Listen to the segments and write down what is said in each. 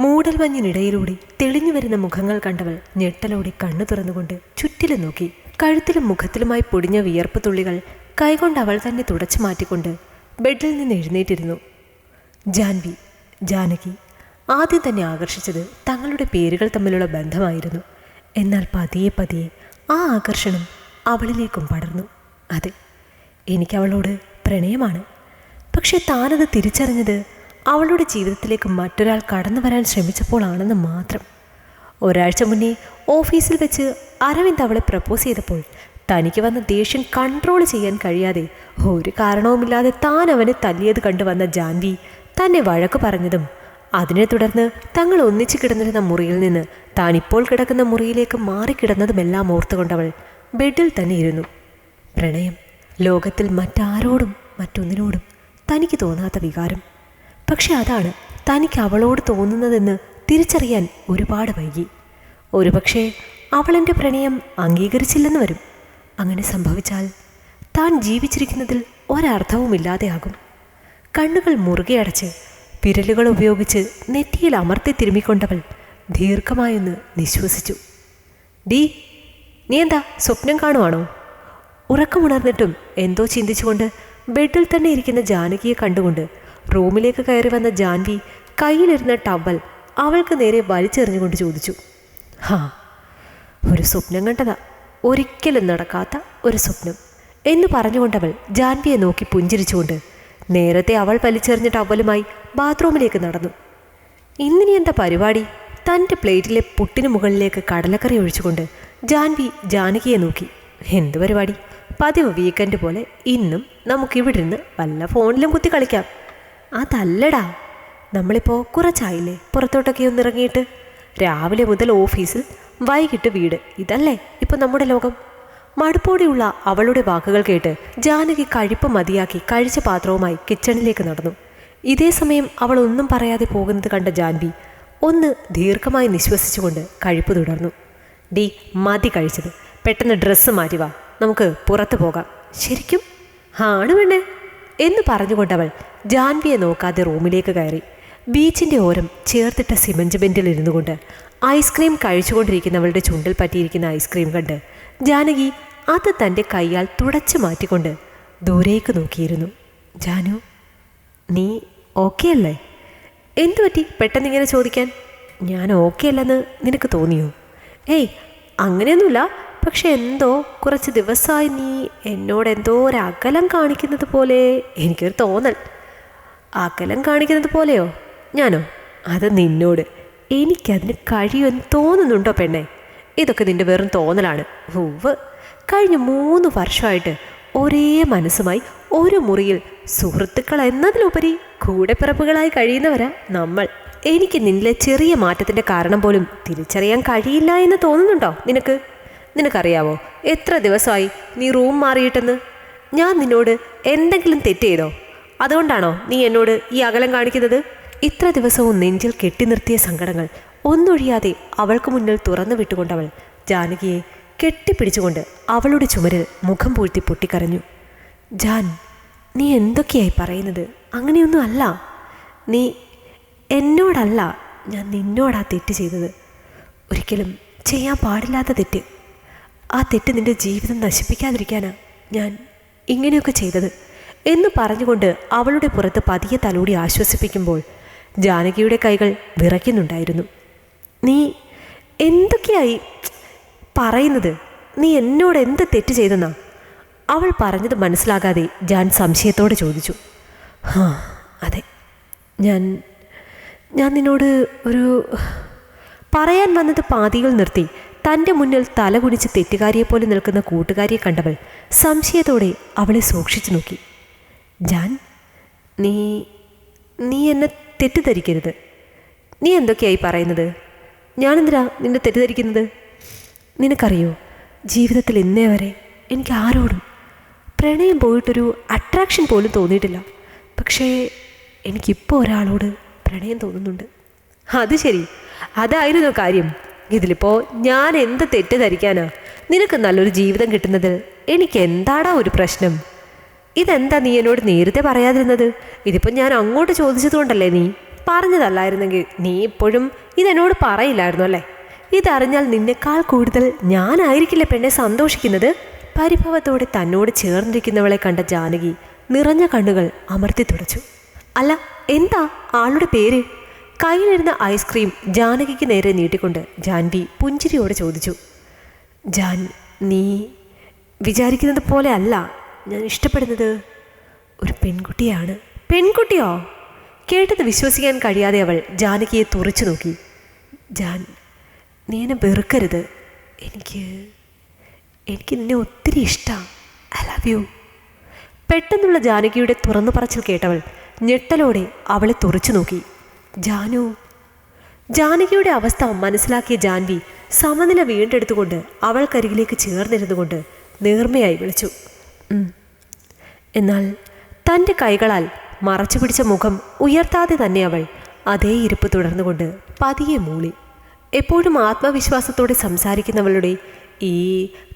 മൂടൽമഞ്ഞിനിടയിലൂടെ തെളിഞ്ഞു വരുന്ന മുഖങ്ങൾ കണ്ടവൾ ഞെട്ടലോടെ കണ്ണു തുറന്നുകൊണ്ട് ചുറ്റിലും നോക്കി. കഴുത്തിലും മുഖത്തിലുമായി പൊടിഞ്ഞ വിയർപ്പ് തുള്ളികൾ കൈകൊണ്ട് അവൾ തന്നെ തുടച്ചു മാറ്റിക്കൊണ്ട് ബെഡിൽ നിന്ന് എഴുന്നേറ്റിരുന്നു. ജാൻവി ജാനകി ആദ്യം തന്നെ ആകർഷിച്ചത് തങ്ങളുടെ പേരുകൾ തമ്മിലുള്ള ബന്ധമായിരുന്നു. എന്നാൽ പതിയെ പതിയെ ആ ആകർഷണം അവളിലേക്കും പടർന്നു. അതെ എനിക്കവളോട് പ്രണയമാണ്. പക്ഷേ താനത് തിരിച്ചറിഞ്ഞത് അവളുടെ ജീവിതത്തിലേക്ക് മറ്റൊരാൾ കടന്നു വരാൻ ശ്രമിച്ചപ്പോഴാണെന്ന് മാത്രം. ഒരാഴ്ച മുന്നേ ഓഫീസിൽ വെച്ച് അരവിന്ദ് അവളെ പ്രപ്പോസ് ചെയ്തപ്പോൾ തനിക്ക് വന്ന ദേഷ്യം കൺട്രോൾ ചെയ്യാൻ കഴിയാതെ ഒരു കാരണവുമില്ലാതെ താൻ അവനെ തല്ലിയത് കണ്ടുവന്ന ജാൻവി തന്നെ വഴക്ക് പറഞ്ഞതും അതിനെ തുടർന്ന് തങ്ങൾ ഒന്നിച്ചു കിടന്നിരുന്ന മുറിയിൽ നിന്ന് താൻ ഇപ്പോൾ കിടക്കുന്ന മുറിയിലേക്ക് മാറിക്കിടന്നതുമെല്ലാം ഓർത്തുകൊണ്ടവൾ ബെഡിൽ തന്നെ ഇരുന്നു. പ്രണയം ലോകത്തിൽ മറ്റാരോടും മറ്റൊന്നിനോടും തനിക്ക് തോന്നാത്ത വികാരം പക്ഷെ അതാണ് തനിക്ക് അവളോട് തോന്നുന്നതെന്ന് തിരിച്ചറിയാൻ ഒരുപാട് വൈകി. ഒരുപക്ഷെ അവളെന്റെ പ്രണയം അംഗീകരിച്ചില്ലെന്ന് വരും. അങ്ങനെ സംഭവിച്ചാൽ താൻ ജീവിച്ചിരിക്കുന്നതിൽ ഒരർത്ഥവുമില്ലാതെയാകും. കണ്ണുകൾ മുറുകെ അടച്ച് വിരലുകൾ ഉപയോഗിച്ച് നെറ്റിയിൽ അമർത്തി തിരുമ്മിക്കൊണ്ടവൾ ദീർഘമായൊന്ന് നിശ്വസിച്ചു. ഡി നീ എന്താ സ്വപ്നം കാണുവാണോ? ഉറക്കമുണർന്നിട്ടും എന്തോ ചിന്തിച്ചുകൊണ്ട് ബെഡിൽ തന്നെ ഇരിക്കുന്ന ജാനകിയെ കണ്ടുകൊണ്ട് റൂമിലേക്ക് കയറി വന്ന ജാൻവി കയ്യിലിരുന്ന ടവൽ അവൾക്ക് നേരെ വലിച്ചെറിഞ്ഞുകൊണ്ട് ചോദിച്ചു ഹാ ഒരു സ്വപ്നം കണ്ടതാ. ഒരിക്കലും നടക്കാത്ത ഒരു സ്വപ്നം. എന്ന് പറഞ്ഞുകൊണ്ടവൾ ജാൻവിയെ നോക്കി പുഞ്ചിരിച്ചുകൊണ്ട് നേരത്തെ അവൾ വലിച്ചെറിഞ്ഞ ടവലുമായി ബാത്റൂമിലേക്ക് നടന്നു. ഇന്നിനി എന്താ പരിപാടി? തന്റെ പ്ലേറ്റിലെ പുട്ടിന് മുകളിലേക്ക് കടലക്കറി ഒഴിച്ചുകൊണ്ട് ജാൻവി ജാനകിയെ നോക്കി. എന്ത് പരിപാടി? പതിവ് വീക്കെൻഡ് പോലെ ഇന്നും നമുക്കിവിടെ ഇരുന്ന് വല്ല ഫോണിലും കുത്തി കളിക്കാം. അതല്ലടാ. നമ്മളിപ്പോൾ കുറച്ചായില്ലേ? പുറത്തോട്ടൊക്കെ ഒന്ന് ഇറങ്ങിയിട്ട് രാവിലെ മുതൽ ഓഫീസിൽ വൈകിട്ട് വീട്. ഇതല്ലേ ഇപ്പം നമ്മുടെ ലോകം? മടുപ്പോടെയുള്ള അവളുടെ വാക്കുകൾ കേട്ട് ജാനകി കഴിപ്പ് മതിയാക്കി കഴിച്ച പാത്രവുമായി കിച്ചണിലേക്ക് നടന്നു. ഇതേ സമയം അവൾ ഒന്നും പറയാതെ പോകുന്നത് കണ്ട ജാൻവി ഒന്ന് ദീർഘമായി നിശ്വസിച്ചുകൊണ്ട് കഴിപ്പ് തുടർന്നു. ഡി മതി കഴിച്ചത്. പെട്ടെന്ന് ഡ്രസ്സ് മാറ്റി വാ. നമുക്ക് പുറത്തു പോകാം. ശരിക്കും? ആണ് വേണേ എന്ന് പറഞ്ഞുകൊണ്ടവൾ ജാൻവിയെ നോക്കാതെ റൂമിലേക്ക് കയറി. ബീച്ചിന്റെ ഓരം ചേർത്തിട്ട സിമെന്റ് ബെന്റിൽ ഇരുന്നു കൊണ്ട് ഐസ്ക്രീം കഴിച്ചുകൊണ്ടിരിക്കുന്നവളുടെ ചുണ്ടിൽ പറ്റിയിരിക്കുന്ന ഐസ്ക്രീം കണ്ട് ജാനകി അത് തന്റെ കൈയാൽ തുടച്ചു മാറ്റിക്കൊണ്ട് ദൂരേക്ക് നോക്കിയിരുന്നു. ജാനു നീ ഓക്കെ അല്ലേ? എന്തു പറ്റി പെട്ടെന്ന് ഇങ്ങനെ ചോദിക്കാൻ? ഞാൻ ഓക്കെ അല്ലെന്ന് നിനക്ക് തോന്നിയോ? ഏയ് അങ്ങനെയൊന്നുമില്ല. പക്ഷെ എന്തോ കുറച്ച് ദിവസമായി നീ എന്നോട് എന്തോ ഒരു അകലം കാണിക്കുന്നത് പോലെ എനിക്കൊരു തോന്നൽ. അകലം കാണിക്കുന്നത് പോലെയോ? ഞാനോ? അത് നിന്നോട്. എനിക്കതിന് കഴിയുമെന്ന് തോന്നുന്നുണ്ടോ പെണ്ണെ? ഇതൊക്കെ നിന്റെ വെറും തോന്നലാണ്. ഹൂവ് കഴിഞ്ഞ മൂന്ന് വർഷമായിട്ട് ഒരേ മനസ്സുമായി ഒരു മുറിയിൽ സുഹൃത്തുക്കൾ എന്നതിലുപരി കൂടെപ്പിറപ്പുകളായി കഴിയുന്നവരാ നമ്മൾ. എനിക്ക് നിന്നിലെ ചെറിയ മാറ്റത്തിന്റെ കാരണം പോലും തിരിച്ചറിയാൻ കഴിയില്ല എന്ന് തോന്നുന്നുണ്ടോ നിനക്ക്? നിനക്കറിയാവോ? എത്ര ദിവസമായി നീ റൂം മാറിയിട്ടെന്ന്? ഞാൻ നിന്നോട് എന്തെങ്കിലും തെറ്റ് ചെയ്തോ? അതുകൊണ്ടാണോ നീ എന്നോട് ഈ അകലം കാണിക്കുന്നത്? ഇത്ര ദിവസവും നെഞ്ചിൽ കെട്ടി നിർത്തിയ സങ്കടങ്ങൾ ഒന്നൊഴിയാതെ അവൾക്ക് മുന്നിൽ തുറന്നു വിട്ടുകൊണ്ടവൾ ജാനകിയെ കെട്ടിപ്പിടിച്ചുകൊണ്ട് അവളുടെ ചുമരിൽ മുഖം പൂഴ്ത്തി പൊട്ടിക്കരഞ്ഞു. ജാൻ നീ എന്തൊക്കെയായി പറയുന്നത്? അങ്ങനെയൊന്നും അല്ല. നീ എന്നോടല്ല ഞാൻ നിന്നോടാ തെറ്റ് ചെയ്തത്. ഒരിക്കലും ചെയ്യാൻ പാടില്ലാത്ത തെറ്റ്. ആ തെറ്റ് നിന്റെ ജീവിതം നശിപ്പിക്കാതിരിക്കാനാ ഞാൻ ഇങ്ങനെയൊക്കെ ചെയ്തത് എന്ന് പറഞ്ഞുകൊണ്ട് അവളുടെ പുറത്ത് പതിയെ തലോടി ആശ്വസിപ്പിക്കുമ്പോൾ ജാനകിയുടെ കൈകൾ വിറയ്ക്കുന്നുണ്ടായിരുന്നു. നീ എന്തൊക്കെയായി പറയുന്നത്? നീ എന്നോട് എന്ത് തെറ്റ് ചെയ്തെന്നാ? അവൾ പറഞ്ഞത് മനസ്സിലാകാതെ ഞാൻ സംശയത്തോടെ ചോദിച്ചു. ഹാ അതെ. ഞാൻ ഞാൻ നിന്നോട് ഒരു പറയാൻ വന്നത് പാതിയിൽ നിർത്തി. തന്റെ മുന്നിൽ തലകുനിച്ച് തെറ്റുകാരിയെപ്പോലെ നിൽക്കുന്ന കൂട്ടുകാരിയെ കണ്ടവൾ സംശയത്തോടെ അവളെ സൂക്ഷിച്ചു നോക്കി. ജാൻ നീ നീ എന്നെ തെറ്റിദ്ധരിക്കരുത്. നീ എന്തൊക്കെയായി പറയുന്നത്? ഞാനെന്തിനാ നിന്നെ തെറ്റിദ്ധരിക്കുന്നത്? നിനക്കറിയോ ജീവിതത്തിൽ ഇന്നേ വരെ എനിക്ക് ആരോടും പ്രണയം പോയിട്ടൊരു അട്രാക്ഷൻ പോലും തോന്നിയിട്ടില്ല. പക്ഷേ എനിക്കിപ്പോൾ ഒരാളോട് പ്രണയം തോന്നുന്നുണ്ട്. അത് ശരി. അതായിരുന്നു കാര്യം. ഇതിലിപ്പോൾ ഞാൻ എന്ത് തെറ്റിദ്ധരിക്കാനാ നിനക്ക് നല്ലൊരു ജീവിതം കിട്ടുന്നതിൽ എനിക്ക് എന്താടാ ഒരു പ്രശ്നം? ഇതെന്താ നീ എന്നോട് നേരത്തെ പറയാതിരുന്നത്? ഇതിപ്പോൾ ഞാൻ അങ്ങോട്ട് ചോദിച്ചതുകൊണ്ടല്ലേ നീ? പറഞ്ഞതല്ലായിരുന്നെങ്കിൽ നീ ഇപ്പോഴും ഇതെന്നോട് പറയില്ലായിരുന്നു അല്ലേ? ഇതറിഞ്ഞാൽ നിന്നെക്കാൾ കൂടുതൽ ഞാനായിരിക്കില്ല പെണ്ണെ സന്തോഷിക്കുന്നത്? പരിഭവത്തോടെ തന്നോട് ചേർന്നിരിക്കുന്നവളെ കണ്ട ജാനകി നിറഞ്ഞ കണ്ണുകൾ അമർത്തി തുടച്ചു. അല്ല എന്താ ആളുടെ പേര്? കയ്യിലിരുന്ന ഐസ്ക്രീം ജാനകിക്ക് നേരെ നീട്ടിക്കൊണ്ട് ജാൻവി പുഞ്ചിരിയോടെ ചോദിച്ചു ജാൻ നീ വിചാരിക്കുന്നത് പോലെ അല്ല. ഞാൻ ഇഷ്ടപ്പെടുന്നത് ഒരു പെൺകുട്ടിയാണ്. പെൺകുട്ടിയോ? കേട്ടത് വിശ്വസിക്കാൻ കഴിയാതെ അവൾ ജാനകിയെ തുറച്ചു നോക്കി. ജാൻ നീ എന്നെ വെറുക്കരുത്. എനിക്ക് എനിക്ക് നിന്നെ ഒത്തിരി ഇഷ്ടമാണ് ഐ ലവ് യു പെട്ടെന്നുള്ള ജാനകിയുടെ തുറന്നു പറച്ചിൽ കേട്ടവൾ ഞെട്ടലോടെ അവളെ തുറച്ചു നോക്കി. ജാനു. ജാനകിയുടെ അവസ്ഥ മനസ്സിലാക്കിയ ജാൻവി സമനില വീണ്ടെടുത്തുകൊണ്ട് അവൾക്കരികിലേക്ക് ചേർന്നിരുന്നുകൊണ്ട് നേർമയായി വിളിച്ചു. എന്നാൽ തന്റെ കൈകളാൽ മറച്ചു പിടിച്ച മുഖം ഉയർത്താതെ തന്നെ അവൾ അതേ ഇരിപ്പ് തുടർന്നുകൊണ്ട് പതിയെ മൂളി. എപ്പോഴും ആത്മവിശ്വാസത്തോടെ സംസാരിക്കുന്നവളുടെ ഈ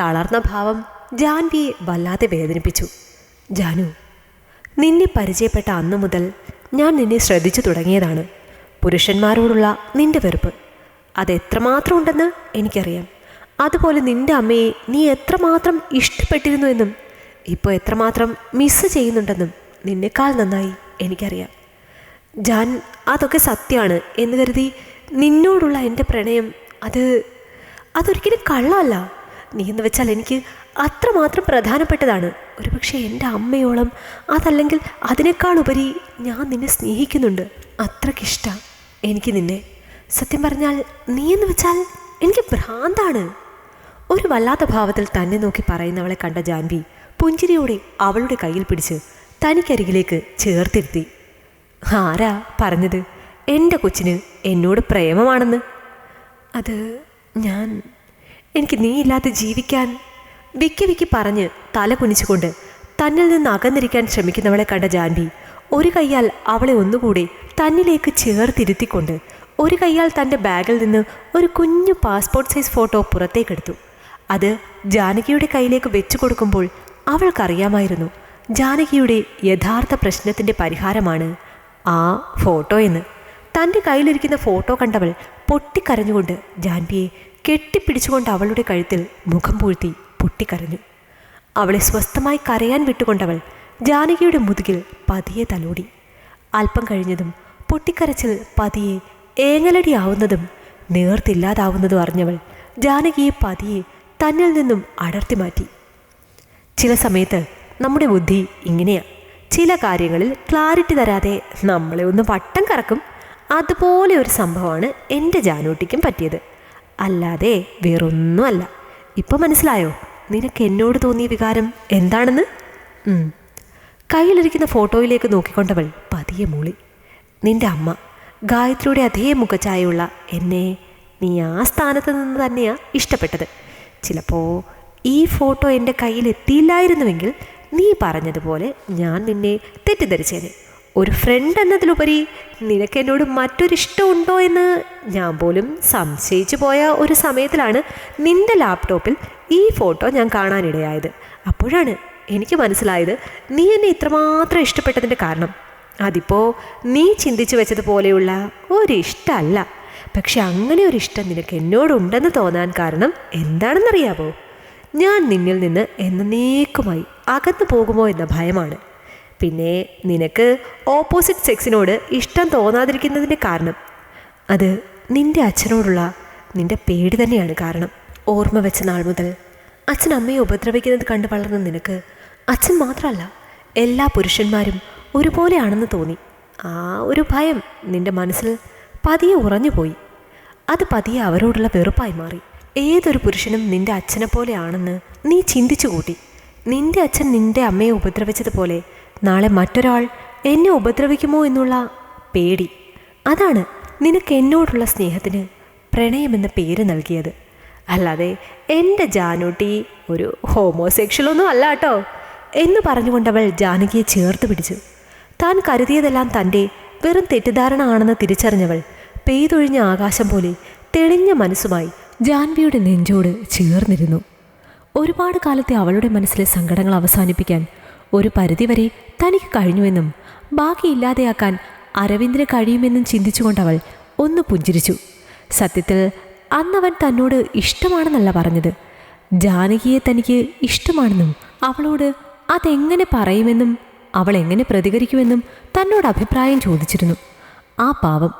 തളർന്ന ഭാവം ജാൻവിയെ വല്ലാതെ വേദനിപ്പിച്ചു. ജാനു നിന്നെ പരിചയപ്പെട്ട അന്നു മുതൽ ഞാൻ നിന്നെ ശ്രദ്ധിച്ചു തുടങ്ങിയതാണ്. പുരുഷന്മാരോടുള്ള നിന്റെ വെറുപ്പ്. അതെത്രമാത്രം ഉണ്ടെന്ന് എനിക്കറിയാം. അതുപോലെ നിന്റെ അമ്മയെ നീ എത്രമാത്രം ഇഷ്ടപ്പെട്ടിരുന്നു എന്നും ഇപ്പോൾ എത്രമാത്രം മിസ് ചെയ്യുന്നുണ്ടെന്നും നിന്നെക്കാൾ നന്നായി എനിക്കറിയാം. ജാൻ അതൊക്കെ സത്യമാണ് എന്ന് കരുതി നിന്നോടുള്ള എന്റെ പ്രണയം അത് അതൊരിക്കലും കള്ളമല്ല. നീ എന്ന് വെച്ചാൽ എനിക്ക് അത്രമാത്രം പ്രധാനപ്പെട്ടതാണ്. ഒരുപക്ഷെ എന്റെ അമ്മയോളം അതല്ലെങ്കിൽ അതിനേക്കാൾ ഉപരി ഞാൻ നിന്നെ സ്നേഹിക്കുന്നുണ്ട്. അത്രയ്ക്കിഷ്ട എനിക്ക് നിന്നെ. സത്യം പറഞ്ഞാൽ നീ എന്ന് വെച്ചാൽ എനിക്ക് ഭ്രാന്താണ്. ഒരു വല്ലാത്ത ഭാവത്തിൽ തന്നെ നോക്കി പറയുന്നവളെ കണ്ട ജാൻവി പുഞ്ചിരിയോടെ അവളുടെ കയ്യിൽ പിടിച്ച് തനിക്കരികിലേക്ക് ചേർത്തിരുത്തി. ആരാ പറഞ്ഞത്? എന്റെ കൊച്ചിന് എന്നോട് പ്രേമമാണെന്ന്. അത് ഞാൻ. എനിക്ക് നീ ഇല്ലാതെ ജീവിക്കാൻ വിക്കി വിക്കി പറഞ്ഞ് തല കുനിച്ചുകൊണ്ട് തന്നിൽ നിന്ന് അകന്നിരിക്കാൻ ശ്രമിക്കുന്നവളെ കണ്ട ജാൻവി ഒരു കൈയാൽ അവളെ ഒന്നുകൂടി തന്നിലേക്ക് ചേർത്തിരുത്തിക്കൊണ്ട് ഒരു കൈയാൽ തന്റെ ബാഗിൽ നിന്ന് ഒരു കുഞ്ഞു പാസ്പോർട്ട് സൈസ് ഫോട്ടോ പുറത്തേക്കെടുത്തു. അത് ജാനകിയുടെ കയ്യിലേക്ക് വെച്ചു കൊടുക്കുമ്പോൾ അവൾക്കറിയാമായിരുന്നു ജാനകിയുടെ യഥാർത്ഥ പ്രശ്നത്തിന്റെ പരിഹാരമാണ് ആ ഫോട്ടോ എന്ന്. തന്റെ കയ്യിലിരിക്കുന്ന ഫോട്ടോ കണ്ടവൾ പൊട്ടിക്കരഞ്ഞുകൊണ്ട് ജാൻവിയെ കെട്ടിപ്പിടിച്ചുകൊണ്ട് അവളുടെ കഴുത്തിൽ മുഖം പൂഴ്ത്തി പൊട്ടിക്കരഞ്ഞു. അവളെ സ്വസ്ഥമായി കരയാൻ വിട്ടുകൊണ്ടവൾ ജാനകിയുടെ മുതുകിൽ പതിയെ തലോടി. അല്പം കഴിഞ്ഞതും പൊട്ടിക്കരച്ചിൽ പതിയെ ഏങ്ങലടിയാവുന്നതും നേർത്തില്ലാതാവുന്നതും അറിഞ്ഞവൾ ജാനകിയെ പതിയെ തന്നിൽ നിന്നും അടർത്തി മാറ്റി. ചില സമയത്ത് നമ്മുടെ ബുദ്ധി ഇങ്ങനെയാണ് ചില കാര്യങ്ങളിൽ ക്ലാരിറ്റി തരാതെ നമ്മളെ ഒന്ന് വട്ടം കറക്കും. അതുപോലെ ഒരു സംഭവമാണ് എന്റെ ജാനൂട്ടിക്കും പറ്റിയത്. അല്ലാതെ വേറൊന്നുമല്ല. ഇപ്പം മനസ്സിലായോ? നിനക്ക് എന്നോട് തോന്നിയ വികാരം എന്താണെന്ന്. കയ്യിലിരിക്കുന്ന ഫോട്ടോയിലേക്ക് നോക്കിക്കൊണ്ടവൾ പതിയെ മൂളി. നിന്റെ അമ്മ ഗായത്രിയുടെ അതേ മുഖച്ചായുള്ള എന്നെ നീ ആ സ്ഥാനത്ത് നിന്ന് തന്നെയാ ഇഷ്ടപ്പെട്ടത്. ചിലപ്പോൾ ഈ ഫോട്ടോ എന്റെ കയ്യിൽ എത്തിയില്ലായിരുന്നുവെങ്കിൽ നീ പറഞ്ഞതുപോലെ ഞാൻ നിന്നെ തെറ്റിദ്ധരിച്ചേനെ. ഒരു ഫ്രണ്ട് എന്നതിലുപരി നിനക്ക് എന്നോട് മറ്റൊരിഷ്ടമുണ്ടോ എന്ന് ഞാൻ പോലും സംശയിച്ചു പോയ ഒരു സമയത്തിലാണ് നിന്റെ ലാപ്ടോപ്പിൽ ഈ ഫോട്ടോ ഞാൻ കാണാനിടയായത്. അപ്പോഴാണ് എനിക്ക് മനസ്സിലായത് നീ എന്നെ ഇത്രമാത്രം ഇഷ്ടപ്പെട്ടതിന്റെ കാരണം. അതിപ്പോൾ നീ ചിന്തിച്ചു വെച്ചതുപോലെയുള്ള ഒരിഷ്ടമല്ല പക്ഷെ അങ്ങനെ ഒരു ഇഷ്ടം നിനക്ക് എന്നോടുണ്ടെന്ന് തോന്നാൻ കാരണം എന്താണെന്നറിയാമോ ഞാൻ നിന്നിൽ നിന്ന് എന്നേക്കുമായി അകന്നു പോകുമോ എന്ന ഭയമാണ്. പിന്നെ നിനക്ക് ഓപ്പോസിറ്റ് സെക്സിനോട് ഇഷ്ടം തോന്നാതിരിക്കുന്നതിന്റെ കാരണം. അത് നിന്റെ അച്ഛനോടുള്ള നിന്റെ പേടി തന്നെയാണ് കാരണം. ഓർമ്മ വെച്ച നാൾ മുതൽ അച്ഛൻ അമ്മയെ ഉപദ്രവിക്കുന്നത് കണ്ടു വളർന്ന നിനക്ക് അച്ഛൻ മാത്രമല്ല എല്ലാ പുരുഷന്മാരും ഒരുപോലെയാണെന്ന് തോന്നി. ആ ഒരു ഭയം നിന്റെ മനസ്സിൽ പതിയെ ഉറഞ്ഞുപോയി. അത് പതിയെ അവരോടുള്ള വെറുപ്പായി മാറി. ഏതൊരു പുരുഷനും നിന്റെ അച്ഛനെ പോലെയാണെന്ന് നീ ചിന്തിച്ചു കൂട്ടി. നിന്റെ അച്ഛൻ നിന്റെ അമ്മയെ ഉപദ്രവിച്ചതുപോലെ നാളെ മറ്റൊരാൾ എന്നെ ഉപദ്രവിക്കുമോ എന്നുള്ള പേടി. അതാണ് നിനക്ക് എന്നോടുള്ള സ്നേഹത്തിന് പ്രണയമെന്ന പേര് നൽകിയത്. അല്ലാതെ എന്റെ ജാനൂട്ടി ഒരു ഹോമോസെക്ഷലൊന്നും അല്ല കേട്ടോ. എന്ന് പറഞ്ഞുകൊണ്ടവൾ ജാനകിയെ ചേർത്ത് പിടിച്ചു. താൻ കരുതിയതെല്ലാം തന്റെ വെറും തെറ്റിദ്ധാരണ ആണെന്ന് തിരിച്ചറിഞ്ഞവൾ പെയ്തൊഴിഞ്ഞ ആകാശം പോലെ തെളിഞ്ഞ മനസ്സുമായി ജാൻവിയുടെ നെഞ്ചോട് ചേർന്നിരുന്നു. ഒരുപാട് കാലത്തെ അവളുടെ മനസ്സിലെ സങ്കടങ്ങൾ അവസാനിപ്പിക്കാൻ ഒരു പരിധിവരെ തനിക്ക് കഴിഞ്ഞുവെന്നും ബാക്കി ഇല്ലാതെയാക്കാൻ അരവിന്ദിന് കഴിയുമെന്നും ചിന്തിച്ചുകൊണ്ടവൾ ഒന്ന് പുഞ്ചിരിച്ചു. സത്യത്തിൽ അന്നവൻ തന്നോട് ഇഷ്ടമാണെന്നല്ല പറഞ്ഞത്. ജാനകിയെ തനിക്ക് ഇഷ്ടമാണെന്നും അവളോട് അതെങ്ങനെ പറയുമെന്നും അവൾ എങ്ങനെ പ്രതികരിക്കുമെന്നും തന്നോട് അഭിപ്രായം ചോദിച്ചിരുന്നു. ആ പാവം.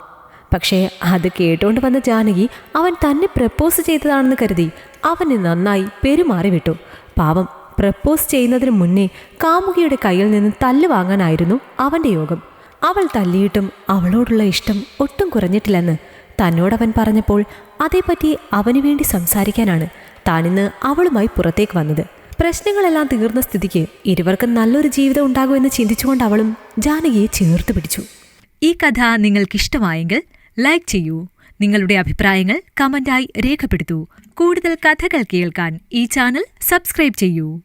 പക്ഷേ അത് കേട്ടോണ്ട് വന്ന ജാനകി അവൻ തന്നെ പ്രപ്പോസ് ചെയ്തതാണെന്ന് കരുതി അവന് നന്നായി പെരുമാറി വിട്ടു പാവം പ്രപ്പോസ് ചെയ്യുന്നതിന് മുന്നേ കാമുകിയുടെ കയ്യിൽ നിന്ന് തല്ല് വാങ്ങാനായിരുന്നു അവന്റെ യോഗം. അവൾ തല്ലിയിട്ടും അവളോടുള്ള ഇഷ്ടം ഒട്ടും കുറഞ്ഞിട്ടില്ലെന്ന് തന്നോടവൻ പറഞ്ഞപ്പോൾ അതേപ്പറ്റി അവന് വേണ്ടി സംസാരിക്കാനാണ് താനിന്ന് അവളുമായി പുറത്തേക്ക് വന്നത്. പ്രശ്നങ്ങളെല്ലാം തീർന്ന സ്ഥിതിക്ക് ഇരുവർക്കും നല്ലൊരു ജീവിതം ഉണ്ടാകുമെന്ന് ചിന്തിച്ചുകൊണ്ട് അവളും ജാനകിയെ ചേർത്ത് പിടിച്ചു. ഈ കഥ നിങ്ങൾക്കിഷ്ടമായെങ്കിൽ ലൈക്ക് ചെയ്യൂ. നിങ്ങളുടെ അഭിപ്രായങ്ങൾ കമന്റായി രേഖപ്പെടുത്തൂ. കൂടുതൽ കഥകൾ കേൾക്കാൻ ഈ ചാനൽ സബ്സ്ക്രൈബ് ചെയ്യൂ.